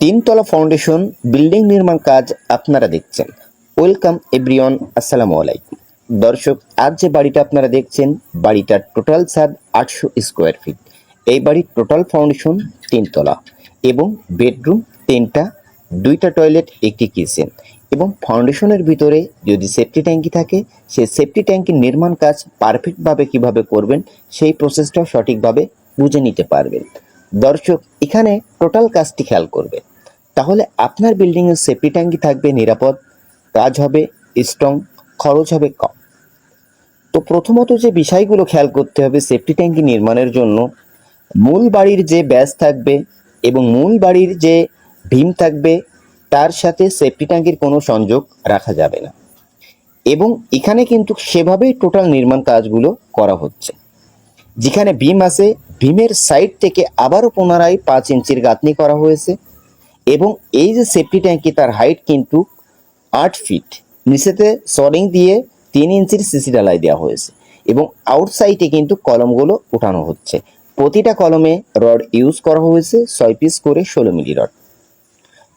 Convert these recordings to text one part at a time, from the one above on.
তিনতলা foundation building নির্মাণ কাজ আপনারা দেখছেন। ওয়েলকাম এভরিওয়ান আসসালামু আলাইকুম। দর্শক, আজ যে বাড়িটা আপনারা দেখছেন, বাড়িটার টোটাল ছাদ আটশো স্কোয়ার ফিট এই বাড়ির টোটাল ফাউন্ডেশন তিনতলা এবং বেডরুম তিনটা, দুইটা টয়লেট একটি কিচেন এবং ফাউন্ডেশনের ভিতরে যদি সেফটি ট্যাঙ্কি থাকে, সেই সেফটি ট্যাঙ্কির নির্মাণ কাজ পারফেক্টভাবে কীভাবে করবেন, সেই প্রসেসটাও সঠিকভাবে বুঝে নিতে পারবেন। দর্শক, এখানে টোটাল কাজটি খেয়াল করবে। তাহলে আপনার বিল্ডিংয়ের সেফটি ট্যাঙ্কি থাকবে, নিরাপদ, কাজ হবে স্ট্রং খরচ হবে কম। তো প্রথমত যে বিষয়গুলো খেয়াল করতে হবে সেফটি ট্যাঙ্কি নির্মাণের জন্য, মূল বাড়ির যে ব্যাস থাকবে এবং মূল বাড়ির যে ভীম থাকবে, তার সাথে সেফটি ট্যাঙ্কির কোনো সংযোগ রাখা যাবে না। এবং এখানে কিন্তু সেভাবেই টোটাল নির্মাণ কাজগুলো করা হচ্ছে। যেখানে ভীম আছে ভীমের সাইড থেকে আবারও পুনরায় পাঁচ ইঞ্চির গাঁথনি করা হয়েছে এবং এই যে সেফটি ট্যাঙ্কি তার হাইট কিন্তু আট ফিট নিচেতে সরিং দিয়ে তিন ইঞ্চির সিসি ডালাই দেওয়া হয়েছে এবং আউটসাইডে কিন্তু কলমগুলো উঠানো হচ্ছে। প্রতিটা কলমে রড ইউজ করা হয়েছে ছয় পিস করে ষোলো মিলি রড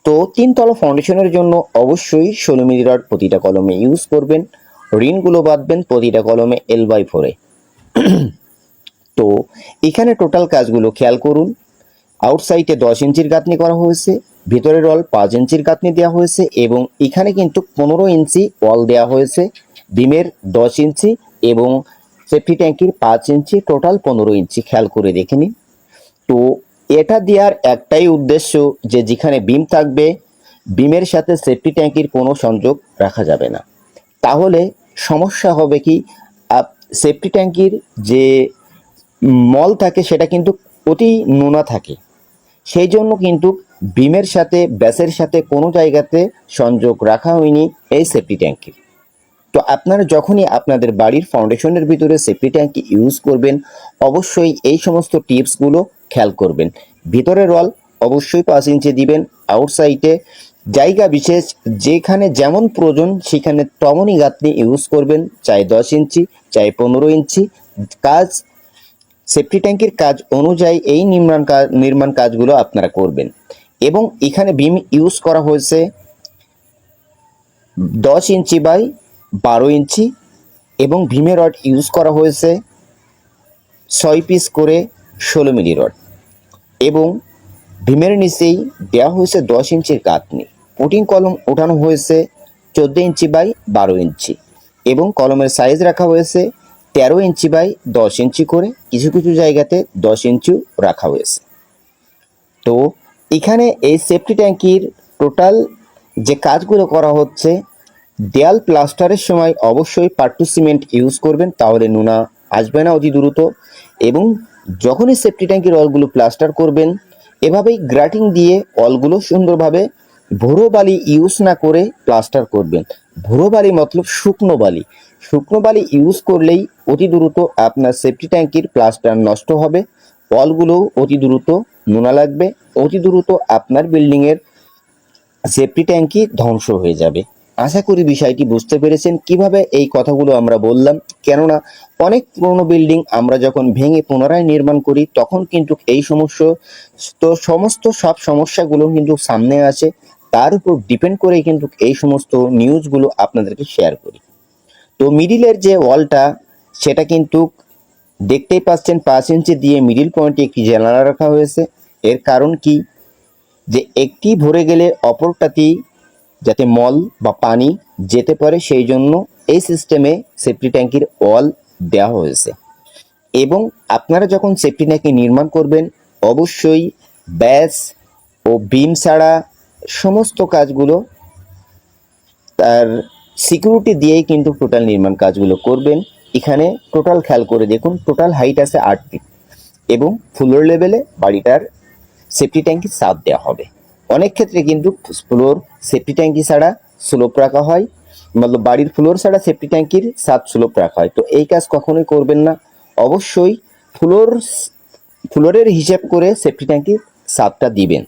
তো তিনতলা ফাউন্ডেশনের জন্য অবশ্যই ষোলো মিলি রড প্রতিটা কলমে ইউজ করবেন, রিনগুলো বাঁধবেন প্রতিটা কলমে এল বাই ফোরে তো এখানে টোটাল কাজগুলো খেয়াল করুন। আউটসাইডে দশ ইঞ্চির গাঁথনি করা হয়েছে, ভিতরের ওয়াল পাঁচ ইঞ্চির গাঁথনি দেওয়া হয়েছে এবং এখানে কিন্তু পনেরো ইঞ্চি ওয়াল দেওয়া হয়েছে বিমের দশ ইঞ্চি এবং সেফটি ট্যাঙ্কির পাঁচ ইঞ্চি টোটাল পনেরো ইঞ্চি খেয়াল করে দেখে নিন। তো এটা দেওয়ার একটাই উদ্দেশ্য যে যেখানে বিম থাকবে বিমের সাথে সেফটি ট্যাঙ্কির কোনো সংযোগ রাখা যাবে না। তাহলে সমস্যা হবে কি সেফটি ট্যাঙ্কির যে মল থাকে, সেটা কিন্তু অতি নোনা থাকে। সেই জন্য কিন্তু বিমের সাথে, ব্যাসের সাথে কোনো জায়গাতে সংযোগ রাখা হয়নি এই সেফটি ট্যাঙ্কির তো আপনারা যখনই আপনাদের বাড়ির ফাউন্ডেশনের ভিতরে সেফটি ট্যাঙ্কি ইউজ করবেন, অবশ্যই এই সমস্ত টিপসগুলো খেয়াল করবেন। ভিতরের রল অবশ্যই পাঁচ ইঞ্চি দিবেন আউটসাইডে জায়গা বিশেষ, যেখানে যেমন প্রয়োজন সেখানে তেমনই গাঁথনি ইউজ করবেন, চাই দশ ইঞ্চি, চাই পনেরো ইঞ্চি। কাজ সেফটি ট্যাঙ্কির কাজ অনুযায়ী এই নির্মাণ কাজ নির্মাণ কাজগুলো আপনারা করবেন। এবং এখানে বিম ইউজ করা হয়েছে দশ ইঞ্চি বাই বারো ইঞ্চি এবং ভীমের রড ইউজ করা হয়েছে ছয় পিস করে ষোলো মিলি রড। এবং ভীমের নিচেই দেওয়া হয়েছে দশ ইঞ্চির কাতনি পুটিং কলম ওঠানো হয়েছে চোদ্দ ইঞ্চি বাই বারো ইঞ্চি এবং কলমের সাইজ রাখা হয়েছে তেরো ইঞ্চি বাই দশ ইঞ্চি করে কিছু কিছু জায়গাতে দশ ইঞ্চিও রাখা হয়েছে। তো এখানে এই সেফটি ট্যাঙ্কির টোটাল যে কাজগুলো করা হচ্ছে, দেয়াল প্লাস্টারের সময় অবশ্যই পাট্টু সিমেন্ট ইউজ করবেন, তাহলে নোনা আসবে না অতি দ্রুত। এবং যখনই সেফটি ট্যাঙ্কির অলগুলো প্লাস্টার করবেন, এভাবেই গ্রাটিং দিয়ে অলগুলো সুন্দরভাবে ভোরো বালি ইউজ না করে প্লাস্টার করবেন। ভোরো বালি মতলব শুকনো বালি। শুকনো বালি ইউজ করলেই অতি দ্রুত আপনার সেফটি ট্যাঙ্কির প্লাস্টার নষ্ট হবে। অলগুলো অতি দ্রুত নোনা লাগবে। অতি দ্রুত আপনার বিল্ডিংয়ের সেফটি ট্যাঙ্কি ধ্বংস হয়ে যাবে। আশা করি বিষয়টি বুঝতে পেরেছেন। কীভাবে এই কথাগুলো আমরা বললাম? কেননা অনেক পুরনো বিল্ডিং আমরা যখন ভেঙে পুনরায় নির্মাণ করি, তখন কিন্তু এই সমস্যা তো সমস্ত সব সমস্যাগুলো কিন্তু সামনে আসে। তার উপর ডিপেন্ড করে কিন্তু এই সমস্ত নিউজগুলো আপনাদেরকে শেয়ার করি। তো মিডিলের যে ওয়ালটা সেটা কিন্তু দেখতেই পাচ্ছেন পাঁচ ইঞ্চি দিয়ে মিডিল পয়েন্টে একটি জানালা রাখা হয়েছে। এর কারণ কি? যে একটি ভরে গেলে অপরটাতে যাতে মল বা পানি যেতে পারে, সেই জন্য এই সিস্টেমে সেফটি ট্যাঙ্কির ওয়াল দেওয়া হয়েছে। এবং আপনারা যখন সেফটি ট্যাঙ্কি নির্মাণ করবেন, অবশ্যই ব্যাস ও বিম ছাড়া সমস্ত কাজগুলো তার সিকিউরিটি দিয়েই কিন্তু টোটাল নির্মাণ কাজগুলো করবেন। এখানে টোটাল খেয়াল করে দেখুন টোটাল হাইট আছে আট ফিট এবং ফ্লোর লেভেলে বাড়িটার সেফটি ট্যাঙ্কি সাপ দেওয়া হবে। অনেক ক্ষেত্রে কিন্তু ফ্লোর সেফটি ট্যাঙ্কি ছাড়া স্লোপ রাখা হয়, মতলব বাড়ির ফ্লোর ছাড়া সেফটি ট্যাঙ্কির সাপ স্লোপ রাখা হয়। তো এই কাজ কখনোই করবেন না। অবশ্যই ফ্লোর ফ্লোরের হিসাব করে সেফটি ট্যাঙ্কির সাপটা দিবেন।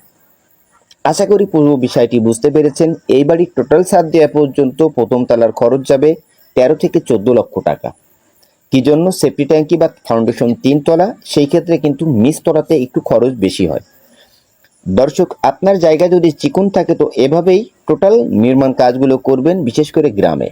আশা করি পুরো বিষয়টি বুঝতে পেরেছেন। এই বাড়ির টোটাল সার দেওয়া পর্যন্ত প্রথম তালার খরচ যাবে তেরো থেকে চোদ্দ লক্ষ টাকা। কি জন্য? সেফটি ট্যাঙ্কি বা ফাউন্ডেশন তিন তলা, সেই ক্ষেত্রে কিন্তু তলাতে একটু খরচ বেশি হয়। দর্শক, আপনার জায়গা যদি চিকুন থাকে তো এভাবেই টোটাল নির্মাণ কাজগুলো করবেন, বিশেষ করে গ্রামে।